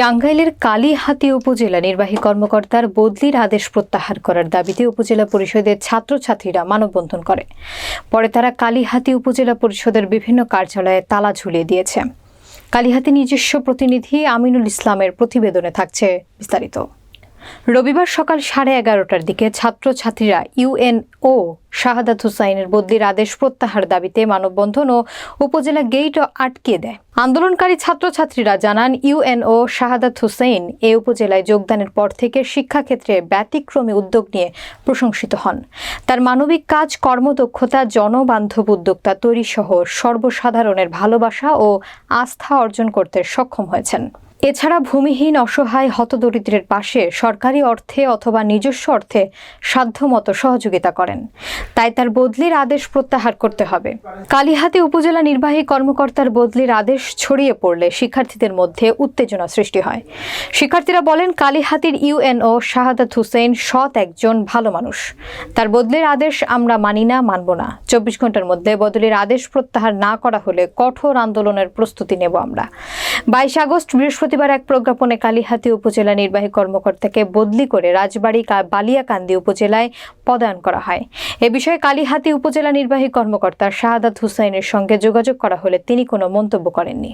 টাঙ্গাইলের কালীহাতি উপজেলা নির্বাহী কর্মকর্তার বদলির আদেশ প্রত্যাহার করার দাবিতে উপজেলা পরিষদের ছাত্রছাত্রীরা মানববন্ধন করে। পরে তারা কালীহাতি উপজেলা পরিষদের বিভিন্ন কার্যালয়ে তালা ঝুলিয়ে দিয়েছে। কালীহাতি নিজস্ব প্রতিনিধি আমিনুল ইসলামের প্রতিবেদনে থাকছে বিস্তারিত। রবিবার সকাল সাড়ে এগারোটার দিকে ছাত্রছাত্রীরা ইউএনও শাহাদাত হুসাইনের বদলির আদেশ প্রত্যাহার দাবিতে মানববন্ধন ও উপজেলা গেট আটকে দেয়। আন্দোলনকারী ছাত্রছাত্রীরা জানান ইউএনও শাহাদাত হুসাইন এ উপজেলায় যোগদানের পর থেকে শিক্ষাক্ষেত্রে ব্যতিক্রমী উদ্যোগ নিয়ে প্রশংসিত হন। তার মানবিক কাজ, কর্মদক্ষতা, জনবান্ধব উদ্যোক্তা তৈরি সহ সর্বসাধারণের ভালোবাসা ও আস্থা অর্জন করতে সক্ষম হয়েছেন। এছাড়া ভূমিহীন, অসহায়, হতদরিদ্রের পাশে সরকারি অর্থে অথবা নিজস্ব অর্থে সাধ্যমতো সহযোগিতা করেন। তাই তার বদলির আদেশ প্রত্যাহার করতে হবে। কালীহাতি উপজেলা নির্বাহী কর্মকর্তার বদলির আদেশ ছড়িয়ে পড়লে শিক্ষার্থীদের মধ্যে উত্তেজনা সৃষ্টি হয়। শিক্ষার্থীরা বলেন, কালীহাতির ইউএনও শাহাদাত হুসেন সৎ একজন, ভালো মানুষ। তার বদলির আদেশ আমরা মানি না, মানব না। চব্বিশ ঘণ্টার মধ্যে বদলির আদেশ প্রত্যাহার না করা হলে কঠোর আন্দোলনের প্রস্তুতি নেব আমরা। বাইশ আগস্ট বৃহস্পতিবার এক প্রজ্ঞাপনে কালীহাতি উপজেলা নির্বাহী কর্মকর্তাকে বদলি করে রাজবাড়ী বালিয়াকান্দি উপজেলায় পদায়ন করা হয়। এ বিষয়ে কালীহাতি উপজেলা নির্বাহী কর্মকর্তা শাহাদাত হুসাইনের সঙ্গে যোগাযোগ করা হলে তিনি কোনো মন্তব্য করেননি।